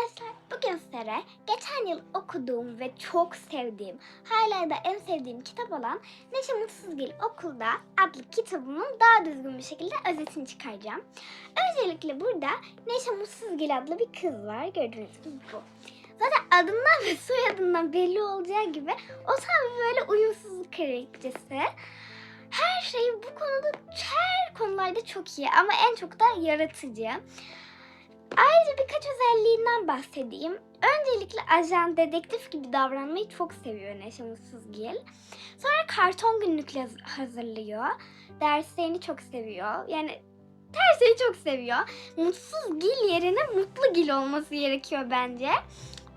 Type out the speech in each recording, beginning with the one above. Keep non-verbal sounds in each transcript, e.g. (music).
Arkadaşlar bugün sizlere geçen yıl okuduğum ve çok sevdiğim, hala da en sevdiğim kitap olan Neşe Mutsuzgil Okulda adlı kitabımın daha düzgün bir şekilde özetini çıkaracağım. Öncelikle burada Neşe Mutsuzgil adlı bir kız var. Gördüğünüz gibi bu. Zaten adından ve soyadından belli olacağı gibi o tam böyle uyumsuzluk kraliçesi. Her şey bu konuda her konularda çok iyi ama en çok da yaratıcı. Ayrıca birkaç özelliğinden bahsedeyim. Öncelikle ajan, dedektif gibi davranmayı çok seviyor Neşe Mutsuzgil. Sonra karton günlükle hazırlıyor. Derslerini çok seviyor. Yani her şeyi çok seviyor. Mutsuz Gil yerine Mutlu Gil olması gerekiyor bence.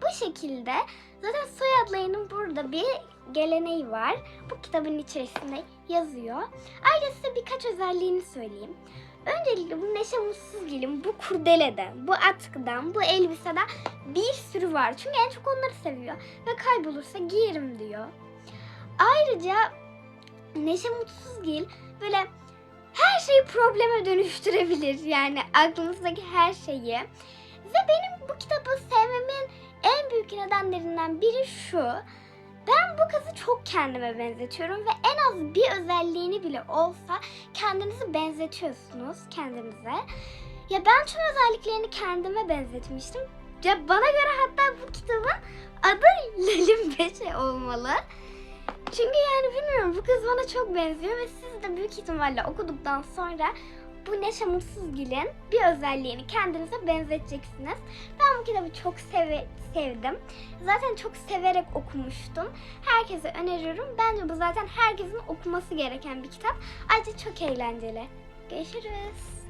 Bu şekilde zaten soyadlarının burada bir geleneği var. Bu kitabın içerisinde yazıyor. Ayrıca size birkaç özelliğini söyleyeyim. Öncelikle bu Neşe Mutsuzgil'in bu kurdeleden, bu atkıdan, bu elbiseden bir sürü var. Çünkü en çok onları seviyor. Ve kaybolursa giyerim diyor. Ayrıca Neşe Mutsuzgil böyle her şeyi probleme dönüştürebilir. Yani aklınızdaki her şeyi. Ve benim bu kitabı sevmemin en büyük nedenlerinden biri şu. Ben bu kızı çok kendime benzetiyorum ve en az bir özelliğini bile olsa kendinizi benzetiyorsunuz kendinize. Ya ben tüm özelliklerini kendime benzetmiştim. Ya bana göre hatta bu kitabın adı (laughs) Lelim Beşe olmalı. Çünkü yani bilmiyorum bu kız bana çok benziyor ve siz de büyük ihtimalle okuduktan sonra bu Neşe Mutsuzgil'in bir özelliğini kendinize benzeteceksiniz. Ben bu kitabı çok seve- sevdim. Zaten çok severek okumuştum. Herkese öneriyorum. Bence bu zaten herkesin okuması gereken bir kitap. Ayrıca çok eğlenceli. Görüşürüz.